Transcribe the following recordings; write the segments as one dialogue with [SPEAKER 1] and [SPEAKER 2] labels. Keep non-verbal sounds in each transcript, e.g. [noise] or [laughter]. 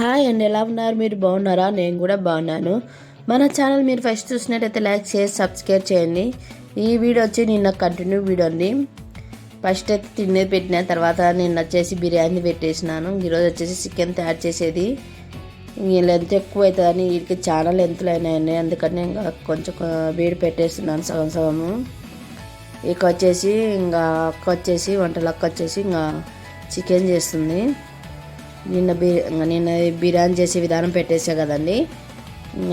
[SPEAKER 1] Hi అండి ఎలా ఉన్నారు? మీరు బాగున్నారా? నేను కూడా బాగున్నాను. మన ఛానల్ మీరు ఫస్ట్ చూసినట్టయితే లైక్ చేసి సబ్స్క్రైబ్ చేయండి. ఈ వీడియో వచ్చి నిన్న కంటిన్యూ వీడియో అండి. ఫస్ట్ అయితే తినేది పెట్టిన తర్వాత నిన్న వచ్చేసి బిర్యానీ పెట్టేసినాను. ఈరోజు వచ్చేసి చికెన్ తయారు చేసేది. లెంత్ ఎక్కువ అవుతుందని వీటికి చాలా లెంత్లు అయినాయండి. అందుకని ఇంకా కొంచెం వేడి పెట్టేస్తున్నాను సగం సగము. ఇక వచ్చేసి ఇంకా అక్క వచ్చేసి వంటలక్క వచ్చేసి ఇంకా చికెన్ చేస్తుంది. నిన్న బి నిన్న బిర్యానీ చేసే విధానం పెట్టేసా కదండి.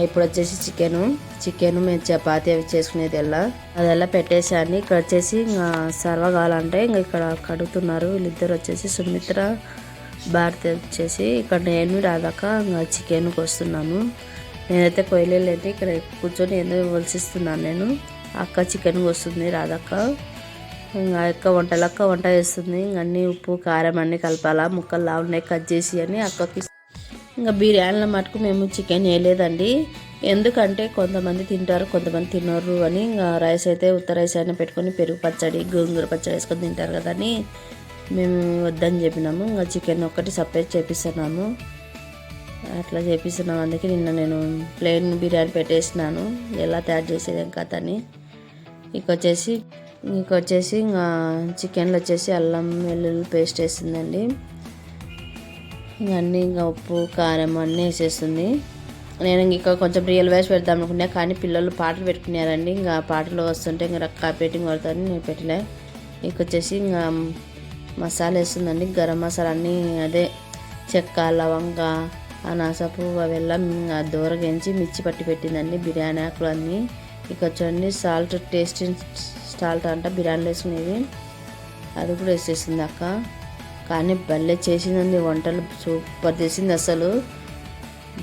[SPEAKER 1] ఇప్పుడు వచ్చేసి చికెను. చికెన్ మేము చపాతీ అవి చేసుకునేది ఎలా? అదెల్లా పెట్టేసాను ఇక్కడ వచ్చేసి ఇంకా సర్వ కావాలంటే ఇంకా ఇక్కడ కడుగుతున్నారు. వీళ్ళిద్దరు వచ్చేసి సుమిత్ర భారతి వచ్చేసి ఇక్కడ నేను రాదాక ఇంకా చికెన్కి వస్తున్నాను. నేనైతే కొయ్యలేదు ఇక్కడ కూర్చొని ఏదో వలసిస్తున్నాను నేను. అక్క చికెన్ వస్తుంది రాదక్క ఇంకా అక్క వంటలక్క వంట చేస్తుంది. ఇంక అన్ని ఉప్పు కారం అన్నీ కలపాలా. ముక్కల్లా ఉన్నాయి కట్ చేసి అని అక్కకి ఇంకా బిర్యానీలో మటుకు మేము చికెన్ వేయలేదండి. ఎందుకంటే కొంతమంది తింటారు కొంతమంది తినరు అని. ఇంకా రైస్ అయితే ఉత్త రైస్ అయినా పెట్టుకొని పెరుగు పచ్చడి గోంగూర పచ్చడి వేసుకొని తింటారు కదా అని మేము వద్దని చెప్పినాము. ఇంకా చికెన్ ఒక్కటి సపరేట్ చేపిస్తున్నాము. అట్లా చేపిస్తున్నాము అందుకే నిన్న నేను ప్లెయిన్ బిర్యానీ పెట్టేసినాను. ఎలా తయారు చేసేది ఇంకా అతని ఇక వచ్చేసి ఇంక వచ్చేసి ఇంకా చికెన్లో వచ్చేసి అల్లం వెల్లుల్లి పేస్ట్ వేసిందండి. ఇంక అన్నీ ఇంకా ఉప్పు కారం అన్నీ వేసేస్తుంది. నేను ఇంకా కొంచెం రియల్ వైస్ పెడదాం అనుకున్నా కానీ పిల్లలు పాటలు పెట్టుకున్నారండి. ఇంకా పాటలు వస్తుంటే ఇంకా రక్క పెట్టింగ్ కొడతాను నేను పెట్టలే. ఇక వచ్చేసి ఇంకా మసాలా వేస్తుందండి. గరం మసాలా అన్నీ అదే చెక్క లవంగ అనాసపు అవెల్లా ఇంకా దూరగించి మిర్చి పట్టి పెట్టిందండి. బిర్యానీ ఆకులు అన్నీ. ఇక చూడండి సాల్ట్ టేస్ట్ సాల్ట్ అంట బిర్యానీలో వేసుకునేది అది కూడా వేసేసింది అక్క. కానీ భలే చేసిందండి వంటలు. సూపర్ చేసింది అసలు.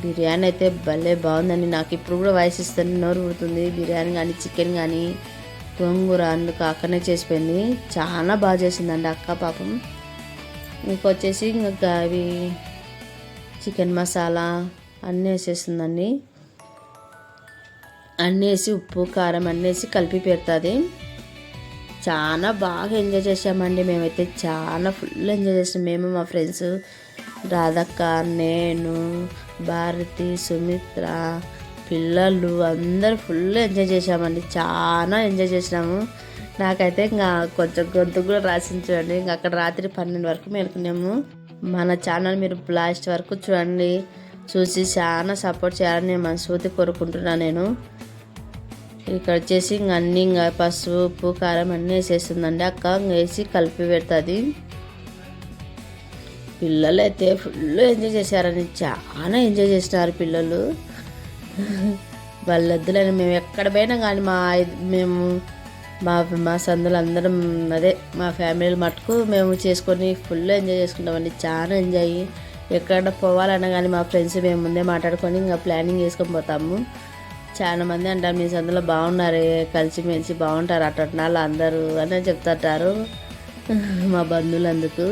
[SPEAKER 1] బిర్యానీ అయితే భలే బాగుందండి. నాకు ఇప్పుడు కూడా వయసు ఇస్తాను నోరు పుడుతుంది బిర్యానీ కానీ చికెన్ కానీ గోంగూర అందుకు అక్కనే చేసిపోయింది. చాలా బాగా చేసిందండి అక్క పాపం. ఇంకొచ్చేసి ఇంకా అవి చికెన్ మసాలా అన్నీ వేసేసిందండి. అన్నీ వేసి ఉప్పు కారం అన్నీ వేసి కలిపి పెడుతుంది. చాలా బాగా ఎంజాయ్ చేసామండి మేమైతే. చాలా ఫుల్ ఎంజాయ్ చేసాం. మేము మా ఫ్రెండ్స్ రాధక్క నేను భారతి సుమిత్ర పిల్లలు అందరూ ఫుల్ ఎంజాయ్ చేసామండి చాలా ఎంజాయ్ చేసినాము. నాకైతే ఇంకా కొంచెం గొంతు కూడా రాసించండి చూడండి. ఇంకా అక్కడ రాత్రి పన్నెండు వరకు మేలుకున్నాము. మన ఛానల్ మీరు లాస్ట్ వరకు చూడండి. చూసి చాలా సపోర్ట్ చేయాలని నేను మనస్ఫూర్తి కోరుకుంటున్నాను నేను. ఇక్కడ వచ్చేసి ఇంక అన్ని ఇంకా పసుపు ఉప్పు కారం అన్నీ వేసేస్తుందండి. అక్క వేసి కలిపి పెడుతుంది. పిల్లలు అయితే ఫుల్ ఎంజాయ్ చేశారని చాలా ఎంజాయ్ చేసినారు పిల్లలు. వాళ్ళొద్దులని మేము ఎక్కడ పోయినా కానీ మా మేము మా మా సందులు అందరం అదే మా ఫ్యామిలీ మటుకు మేము చేసుకొని ఫుల్ ఎంజాయ్ చేసుకుంటామండి. చాలా ఎంజాయ్. ఎక్కడ పోవాలన్నా కానీ మా ఫ్రెండ్స్ మేము ముందే మాట్లాడుకొని ఇంకా ప్లానింగ్ చేసుకొని పోతాము. చాలా మంది అంటారు మీ సందులో బాగున్నారు కలిసిమెలిసి బాగుంటారు అట్టాళ్ళు అందరూ అనే చెప్తుంటారు మా బంధువులు అందుకు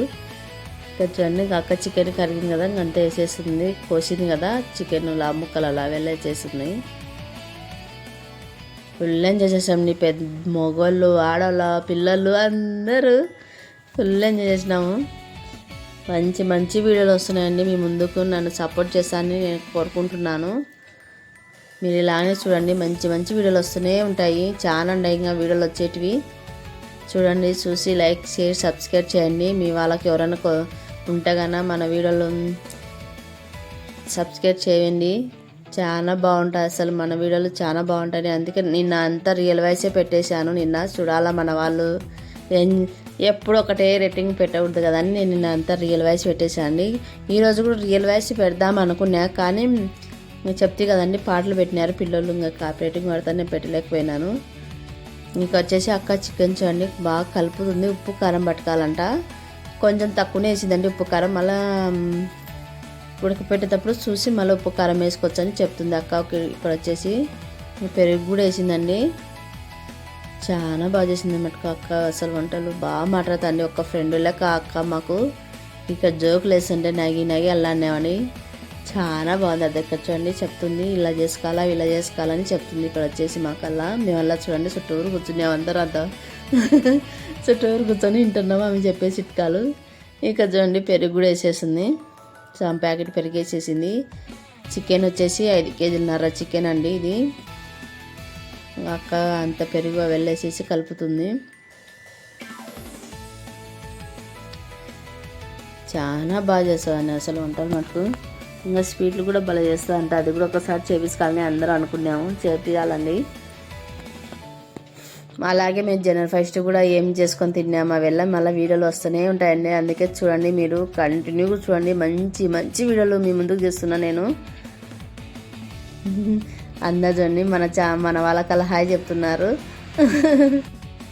[SPEAKER 1] చూడండి అక్క చికెన్ కరిగింది కదా అంతే వేసేస్తుంది కోసింది కదా చికెన్ లా ముక్కలు అలా వెళ్ళేసేస్తుంది ఫుల్ ఎంజాయ్ చేసాం నీ పెద్ద మొగోళ్ళు ఆడవాళ్ళ పిల్లలు అందరూ ఫుల్ ఎంజాయ్ చేసినాము. మంచి మంచి వీడియోలు వస్తున్నాయండి. మీ ముందుకు నన్ను సపోర్ట్ చేస్తానని నేను కోరుకుంటున్నాను. మీరు ఇలానే చూడండి. మంచి మంచి వీడియోలు వస్తూనే ఉంటాయి. చాలా ఉన్నాయి వీడియోలు వచ్చేటివి. చూడండి చూసి లైక్ షేర్ సబ్స్క్రైబ్ చేయండి. మీ వాళ్ళకి ఎవరైనా ఉంటే కన్నా మన వీడియోలు సబ్స్క్రైబ్ చేయండి. చాలా బాగుంటాయి అసలు మన వీడియోలు చాలా బాగుంటాయి. అందుకే నిన్న అంతా రియల్ వాయిసే పెట్టేశాను. నిన్న చూడాలా మన వాళ్ళు? ఎప్పుడు ఒకటే రేటింగ్ పెట్టకూడదు కదా అని నేను నిన్న అంతా రియల్ వాయిస్ పెట్టేశాను అండి ఈరోజు కూడా రియల్ వాయిస్ పెడదాం అనుకున్నా కానీ ఇంకా చెప్తే కదండి పాటలు పెట్టినారు పిల్లలు ఇంకా కాపరేటింగ్ పడతానే పెట్టలేకపోయినాను. ఇంకా వచ్చేసి అక్క చికెన్ చూడండి బాగా కలుపుతుంది ఉప్పు కారం పట్టుకోవాలంట. కొంచెం తక్కువనే వేసిందండి ఉప్పు కారం. మళ్ళీ ఉడకపెట్టేటప్పుడు చూసి మళ్ళీ ఉప్పు కారం వేసుకోవచ్చు అని చెప్తుంది అక్క. ఇక్కడ వచ్చేసి పెరుగు కూడా వేసిందండి. చాలా బాగా చేసింది మటుకు అక్క అసలు వంటలు. బాగా మాట్లాడుతుంది ఒక ఫ్రెండ్ లెక్క అక్క మాకు. ఇక జోకులు వేస్తుంటే నగి నగి అల్లానేవని చాలా బాగుంది అది చూడండి చెప్తుంది ఇలా చేసుకోవాలా ఇలా చేసుకోవాలని చెప్తుంది. ఇక్కడ వచ్చేసి మాకల్లా మేమల్లా చూడండి చుట్టూరు కూర్చున్నాం అందరూ అంతా. [laughs] చుట్టూరు కూర్చొని వింటున్నాం ఆమె చెప్పే చిట్కాలు. ఇక చూడండి పెరుగు కూడా వేసేసింది. సమ్ ప్యాకెట్ పెరిగేసేసింది చికెన్ వచ్చేసి ఐదు కేజీలన్నర చికెన్ అండి ఇది. అక్క అంత పెరుగు వెళ్ళేసేసి కలుపుతుంది. చాలా బాగా చేస్తుందండి అసలు వంటలు మటుకు ఇంకా స్వీట్లు కూడా భలే చేస్తా అంట అది కూడా ఒకసారి చేపించాలని అందరూ అనుకున్నాము. చేపించాలండి అలాగే మేము జనరల్ ఫస్ట్ కూడా ఏం చేసుకొని తిన్నాము అవి మళ్ళీ వీడియోలు వస్తూనే ఉంటాయండి. అందుకే చూడండి మీరు కంటిన్యూగా చూడండి. మంచి మంచి వీడియోలు మీ ముందుకు చేస్తున్నాను నేను. అందరు చూడండి మన చా మన వాళ్ళకల్లా హాయ్ చెప్తున్నారు.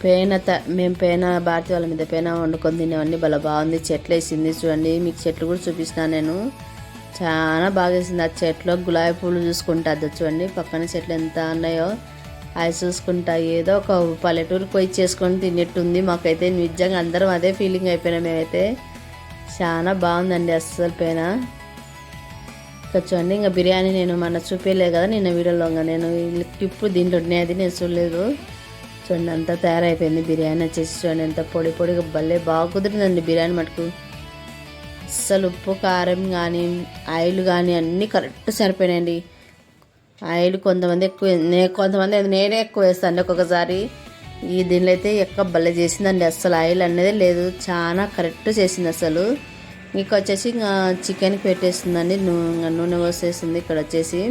[SPEAKER 1] పేన త మేము పేన భారతి వాళ్ళ మీద పేన వండుకొని తినేవండి భలే బాగుంది. చెట్లు వేసింది చూడండి మీకు చెట్లు కూడా చూపిస్తున్నాను నేను. చాలా బాగా వేసింది ఆ చెట్లో గులాబీ పూలు చూసుకుంటా అది చూడండి పక్కన చెట్లు ఎంత ఉన్నాయో. అవి చూసుకుంటా ఏదో ఒక పల్లెటూరుకి పోయి చేసుకొని తినేట్టుంది. మాకైతే నిజంగా అందరం అదే ఫీలింగ్ అయిపోయినా మేమైతే. చాలా బాగుందండి అస్సలు పైన. ఇక్కడ చూడండి ఇంకా బిర్యానీ నేను మన చూపించలేదు కదా నిన్న వీడియోలో ఇంకా నేను ఇప్పుడు దీంట్లో అది నేను చూడలేదు. చూడండి అంతా తయారైపోయింది బిర్యానీ వచ్చేసి. చూడండి ఎంత పొడి పొడిగా భలే బాగా కుదిరిందండి బిర్యానీ మటుకు. అస్సలు ఉప్పు కారం కానీ ఆయిల్ కానీ అన్నీ కరెక్ట్ సరిపోయినాయండి. ఆయిల్ కొంతమంది ఎక్కువ నే కొంతమంది నేనే ఎక్కువ వేస్తాను ఒక్కొక్కసారి. ఈ దీనిలో అయితే ఎక్క భలే చేసిందండి. అస్సలు ఆయిల్ అనేది లేదు. చాలా కరెక్ట్ చేసింది అసలు ఇంకొచ్చేసి ఇంకా చికెన్కి పెట్టేస్తుందండి. నూనె నూనె పోసేసింది ఇక్కడ వచ్చేసి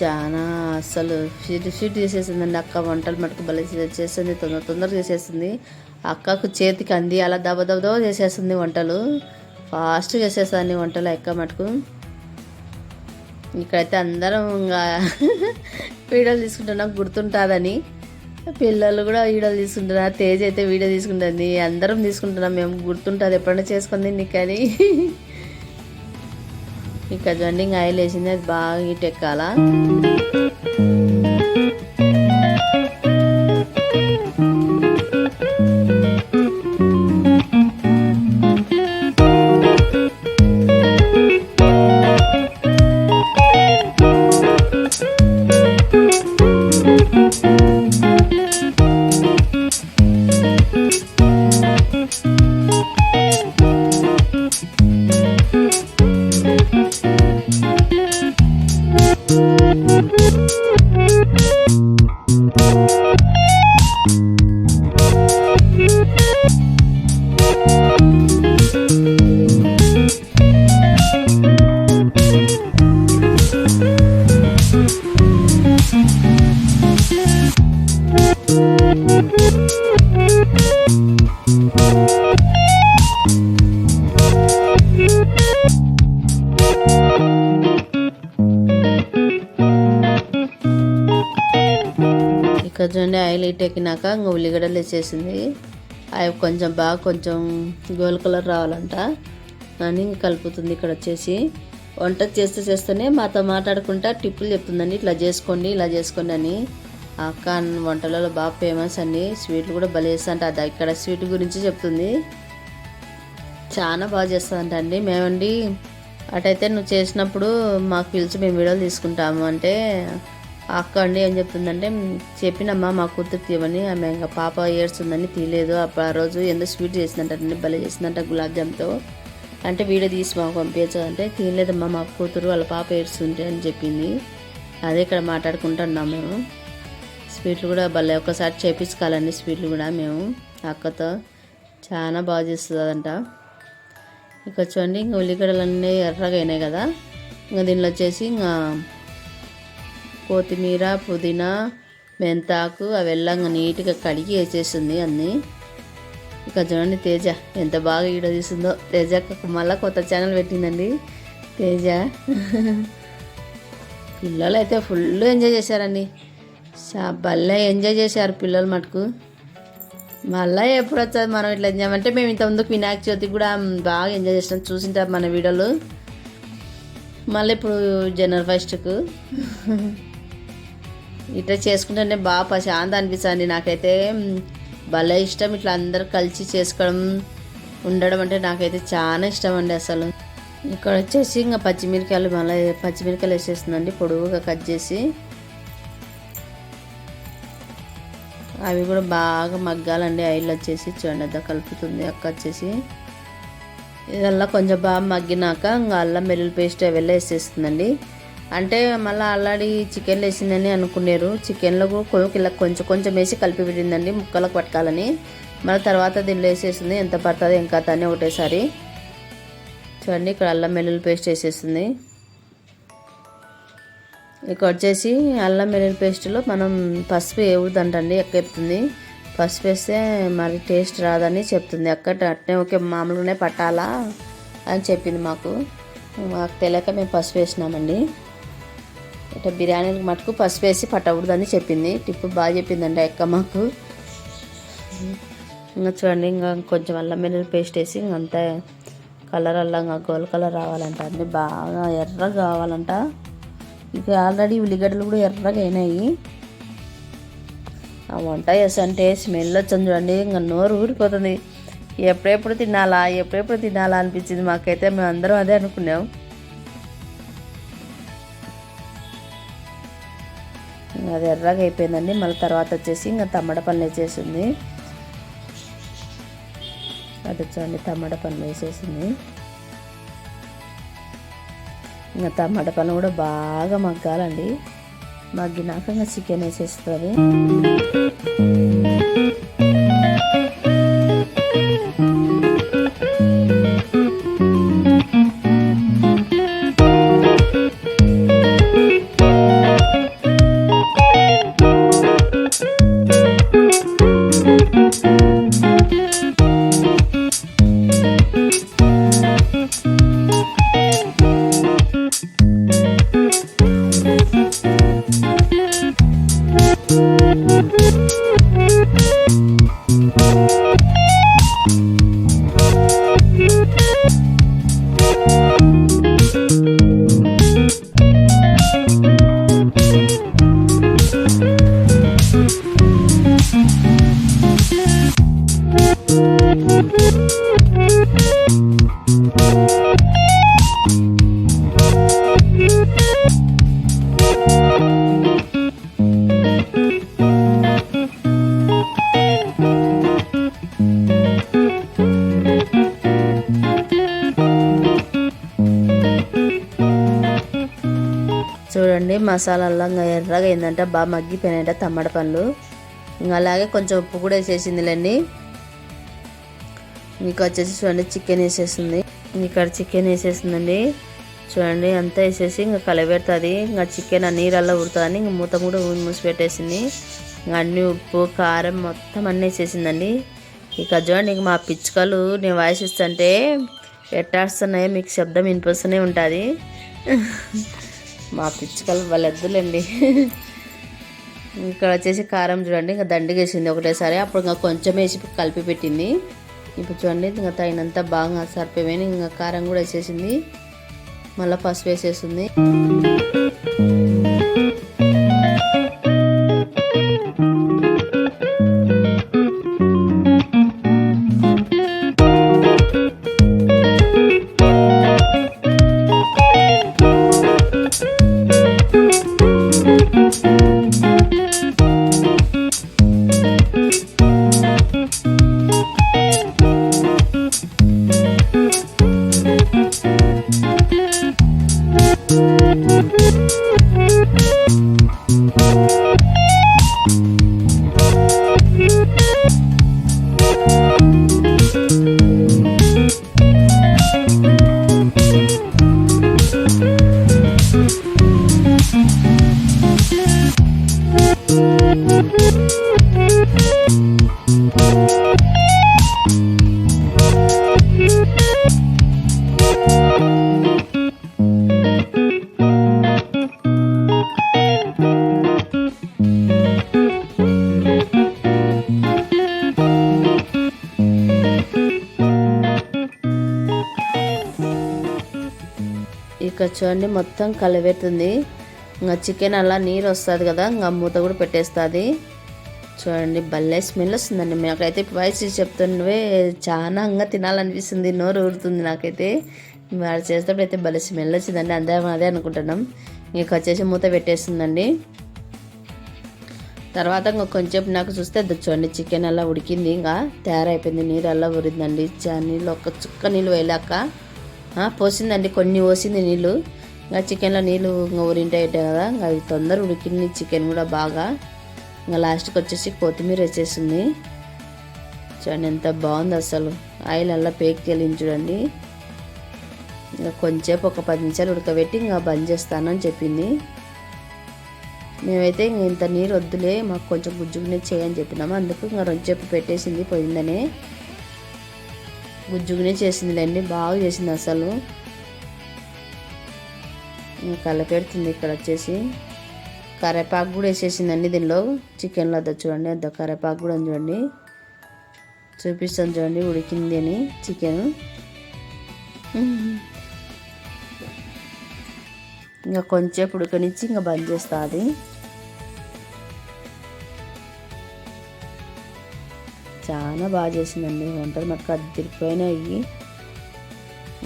[SPEAKER 1] చాలా అసలు షీట్ స్వీట్ చేసేసిందండి అక్క వంటలు మటుకు భలే చేసేసింది తొందర తొందరగా చేసేసింది. అక్కకు చేతికి అంది అలా దబ దబ దబ చేసేస్తుంది వంటలు. ఫాస్ట్ చేసేసాన్ని వంటలు అక్క మటుకు. ఇక్కడైతే అందరం ఇంకా [laughs] వీడియోలు తీసుకుంటున్నాం గుర్తుంటుందని. పిల్లలు కూడా వీడియోలు తీసుకుంటున్నారు తేజ్ అయితే వీడియో తీసుకుంటుంది అందరం తీసుకుంటున్నాం మేము గుర్తుంటుంది ఎప్పుడైనా చేసుకుంది నీకు [laughs] ఇక ఇక్కడ చూడండి ఇంకా ఆయిల్ వేసింది అది బాగా హీట్ ఎక్కాలా? చూడండి ఎక్కినాక ఇంకా ఉల్లిగడ్డలు వేసేసింది అవి కొంచెం బాగా కొంచెం గోల్డ్ కలర్ రావాలంట. అని కలుపుతుంది ఇక్కడ వచ్చేసి. వంట చేస్తే చేస్తేనే మాతో మాట్లాడుకుంటా టిప్పులు చెప్తుందండి ఇట్లా చేసుకోండి ఇలా చేసుకోండి అని. అక్క వంటలలో బాగా ఫేమస్ అండి. స్వీట్లు కూడా భలే చేస్తా అది ఇక్కడ స్వీట్ గురించి చెప్తుంది. చాలా బాగా చేస్తుందంట అండి. మేమండి అటైతే నువ్వు చేసినప్పుడు మాకు పిలిచి మేము వీడియోలు తీసుకుంటాము అంటే అక్క అండి ఏం చెప్తుందంటే చెప్పినమ్మా మా కూతురు తీయమని ఆమె ఇంకా పాప ఏడ్చుందని తీయలేదు అప్పుడు ఆ రోజు ఎంతో స్వీట్ చేసిందంటే భలే చేసిందంట గులాబ్ జామ్తో అంటే వీడియో తీసి మాకు పంపించు అంటే తీయలేదమ్మా మా కూతురు వాళ్ళ పాప ఏడ్చుంటే అని చెప్పింది. అదే ఇక్కడ మాట్లాడుకుంటున్నాం మేము స్వీట్లు కూడా భలే ఒకసారి చేపించుకోవాలండి స్వీట్లు కూడా మేము. అక్కతో చాలా బాగా చేస్తుందంట. ఇక చూడండి ఇంకా ఉల్లిగడ్డలు అన్నీ ఎర్రగా అయినాయి కదా. ఇంకా దీనిలో వచ్చేసి ఇంకా కొత్తిమీర పుదీనా మెంతాకు అవి నీట్గా కడిగి వేసేసింది అన్నీ. ఇక చూడండి తేజ ఎంత బాగా వీడియో తీసిందో. తేజ మళ్ళీ కొత్త ఛానల్ పెట్టిందండి. తేజ. పిల్లలు అయితే ఫుల్ ఎంజాయ్ చేశారండి. భలే ఎంజాయ్ చేశారు పిల్లలు మటుకు. మళ్ళీ ఎప్పుడు వచ్చేది మనం ఇట్లా ఎంజాయ్ అంటే మేము ఇంత ముందుకు వినాయక చవితి కూడా బాగా ఎంజాయ్ చేసినాం. చూసింటాం మన వీడియోలు. మళ్ళీ ఇప్పుడు జనవరి ఫస్ట్కు ఇట్లా చేసుకుంటేనే బాగా ప్రశాంత అనిపిస్తుంది. నాకైతే భలే ఇష్టం ఇట్లా అందరు కలిసి చేసుకోవడం ఉండడం అంటే నాకైతే చాలా ఇష్టం అండి అసలు. ఇక్కడ వచ్చేసి ఇంకా పచ్చిమిరకాయలు మళ్ళీ పచ్చిమిరకాయలు వేసేస్తుందండి. పొడవుగా కట్ చేసి అవి కూడా బాగా మగ్గాలండి. ఆయిల్ వచ్చేసి చూడండి అద్దా కలుపుతుంది అక్క వచ్చేసి. ఇదల్లా కొంచెం బాగా మగ్గినాక ఇంకా అల్లం వెల్లుల్లి పేస్ట్ అవెల్లా వేసేస్తుందండి. అంటే మళ్ళీ ఆల్రెడీ చికెన్లో వేసిందని అనుకున్నారు. చికెన్లో కూడా ఇలా కొంచెం కొంచెం వేసి కలిపి పెట్టిందండి ముక్కలకు పట్టుకోవాలని మళ్ళీ తర్వాత దీనిలో వేసేసింది ఎంత పడుతుంది ఇంకా తనే ఒకటేసారి. చూడండి ఇక్కడ అల్లం వెల్లుల్లి పేస్ట్ వేసేస్తుంది. ఇక్కడ వచ్చేసి అల్లం వెల్లుల్లి పేస్ట్లో మనం పసుపు వేయకూడదంటండి ఎక్కెత్తుంది పసుపు వేస్తే మరి టేస్ట్ రాదని చెప్తుంది. అక్కడ అట్నే ఓకే మామూలుగానే పట్టాలా అని చెప్పింది మాకు. మాకు తెలియక మేము పసుపు వేసినామండి. ఇట్లా బిర్యానీకి మటుకు పసుపు వేసి పట్టకూడదని చెప్పింది. టిప్పు బాగా చెప్పిందండి అక్క మాకు. ఇంకా చూడండి ఇంకా కొంచెం అల్లం వెల్లుల్లి పేస్ట్ వేసి ఇంకంతా కలర్ అల్లం గోల్ గోల్డ్ కలర్ రావాలంట. అన్ని బాగా ఎర్రగా కావాలంట. ఇక ఆల్రెడీ ఉల్లిగడ్డలు కూడా ఎర్రగా అయినాయి. ఆ వంట చేస్తుంటే స్మెల్ వచ్చింది చూడండి ఇంకా నోరు ఊరిపోతుంది. ఎప్పుడెప్పుడు తినాలా ఎప్పుడెప్పుడు తినాలా అనిపించింది మాకైతే. మేము అందరం అదే అనుకున్నాం. అది ఎర్రగా అయిపోయిందండి. మళ్ళీ తర్వాత వచ్చేసి ఇంకా తమ్మడ పనులు వేసేసింది. అది చూడండి టమాటా పన్ను వేసేసింది. ఇంకా టమాటా పన్ను కూడా బాగా మగ్గాలండి. మగ్గినాక ఇంకా చికెన్ వేసేస్తుంది. మసాలాల్లో ఇంకా ఎర్రగా అయిందంట. బాగా మగ్గిపోయినాయంట తమ్మడి పండ్లు. ఇంకా అలాగే కొంచెం ఉప్పు కూడా వేసేసిందిలేండి. మీకు వచ్చేసి చూడండి చికెన్ వేసేసింది. ఇక్కడ చికెన్ వేసేసిందండి. చూడండి అంతా వేసేసి ఇంకా కలబెడుతుంది. ఇంకా చికెన్ ఆ నీరల్లా ఉడుతుందని ఇంకా మూత కూడా మూసి పెట్టేసింది. ఇంకా అన్ని ఉప్పు కారం మొత్తం అన్నీ వేసేసిందండి. ఇక చూడండి ఇంక మా పిచ్చుకలు నేను వాయిస్ ఇస్తుంటే ఎట్టాడుస్తున్నాయో మీకు శబ్దం వినిపిస్తూనే ఉంటుంది. మా పిచ్చుకలు వాళ్ళెద్దులండి ఇక్కడ వచ్చేసి కారం చూడండి ఇంకా దండిగేసింది ఒకటేసారి. అప్పుడు ఇంకా కొంచెం వేసి కలిపి పెట్టింది. ఇప్పుడు చూడండి ఇంకా తగినంత బాగా సరిపోయి ఇంకా కారం కూడా వేసేసింది. మళ్ళీ పసుపు వేసేసింది చూడండి మొత్తం కలవెత్తుంది ఇంకా చికెన్ అలా నీరు వస్తుంది కదా ఇంకా మూత కూడా పెట్టేస్తుంది. చూడండి భలే స్మెల్ వస్తుందండి. నాకైతే వాయిస్ చెప్తున్నవే చాలా అంగా తినాలనిపిస్తుంది నోరు ఊరుతుంది నాకైతే. వాడు చేసేటప్పుడు అయితే భలే స్మెల్ వచ్చిందండి అందరం అదే అనుకుంటున్నాం. ఇంక వచ్చేసి మూత పెట్టేస్తుందండి. తర్వాత ఇంకా కొంచెం నాకు చూస్తే చూడండి చికెన్ అలా ఉడికింది ఇంకా తయారైపోయింది నీరు అలా ఉరిందండి నీళ్ళు ఒక చుక్క నీళ్ళు వేయలేక. పోసిందండి కొన్ని పోసింది నీళ్ళు. ఇంకా చికెన్లో నీళ్ళు ఇంకా ఉరింటాయి కదా ఇంకా అవి తొందర ఉడికింది చికెన్ కూడా బాగా. ఇంకా లాస్ట్కి వచ్చేసి కొత్తిమీర వచ్చేసింది చూడండి ఎంత బాగుంది అసలు. ఆయిల్ అలా పేకి తెలియని చూడండి. ఇంకా కొంచెంసేపు ఒక పది నిమిషాలు ఉడకబెట్టి ఇంకా బంద్ చేస్తానని చెప్పింది. మేమైతే ఇంక ఇంత నీరు వద్దులే మాకు కొంచెం గుజ్జుగునే చేయని చెప్పినాము. అందుకు ఇంకా రొంచెప్పు పెట్టేసింది పోయిందనే. గుజ్జుగునే చేసిందిలేండి బాగా చేసింది అసలు. ఇంకా కలపెడుతుంది ఇక్కడ వచ్చేసి. కరేపాకు కూడా వేసేసిందండి దీనిలో. చికెన్లో అదో చూడండి అదో కరేపాకు కూడా చూడండి. చూపిస్తాను చూడండి ఉడికింది అని చికెన్. ఇంకా కొంచెం ఉడకనిచ్చి ఇంకా బంద్ చేస్తా అది. చాలా బాగా చేసిందండి వంటలు. మటుకు అద్దరిపోయినాయి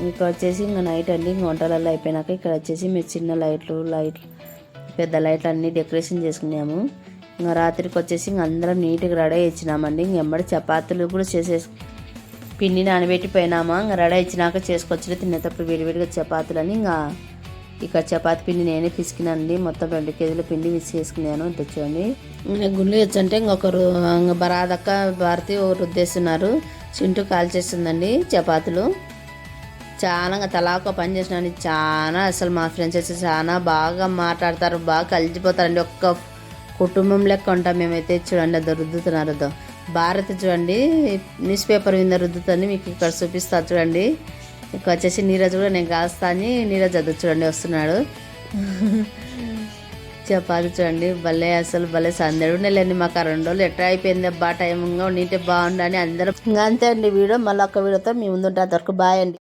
[SPEAKER 1] ఇక్కడ వచ్చేసి ఇంకా నైట్ అండి ఇంకా వంటలలో అయిపోయినాక ఇక్కడ వచ్చేసి మీరు చిన్న లైట్లు లైట్ పెద్ద లైట్లు అన్నీ డెకరేషన్ చేసుకున్నాము. ఇంకా రాత్రికి వచ్చేసి ఇంక అందరం నీట్గా రెడీ ఇచ్చినామండి ఇంక ఎంబడి చపాతీలు కూడా చేసేసి పిండి నానబెట్టిపోయినామా. ఇంకా రెడీ ఇచ్చినాక చేసుకొచ్చిన తినేటప్పుడు విడివిడిగా చపాతీలని ఇంకా ఇక్కడ చపాతి పిండి నేనే పిసికినండి. మొత్తం రెండు కేజీల పిండి మిక్స్ చేసుకున్నాను. ఇంత చూడండి. ఇంకా ఇంకొకరు ఇంకా బరాదక్క భారతి ఒకరు రుద్దేస్తున్నారు. చింటూ కాల్చేస్తుందండి చపాతీలు. చాలా తలాక పని చేసినాను. చాలా అసలు మా ఫ్రెండ్స్ వచ్చి చాలా బాగా మాట్లాడతారు బాగా కలిసిపోతారండి. ఒక్క కుటుంబం లెక్క ఉంటాం మేమైతే. చూడండి అదో రుద్దుతున్నారు అదో. భారత్ చూడండి న్యూస్ పేపర్ మీద రుద్దుతుంది. మీకు ఇక్కడ చూపిస్తా చూడండి. ఇక వచ్చేసి నీరజ్ కూడా నేను కాస్తా అని నీరజ్ అది చూడండి వస్తున్నాడు. చపాతి చూడండి భలే అసలు భలే సందడి ఉండలేండి మాకు ఆ రెండు రోజులు. ఎట్లా అయిపోయింది అబ్బా టైంగా ఉండింటే బాగుండని అందరం. ఇంకా అంతే అండి వీడియో. మళ్ళీ ఒక వీడియోతో మీ ముందు అంతవరకు బాయ్ అండి.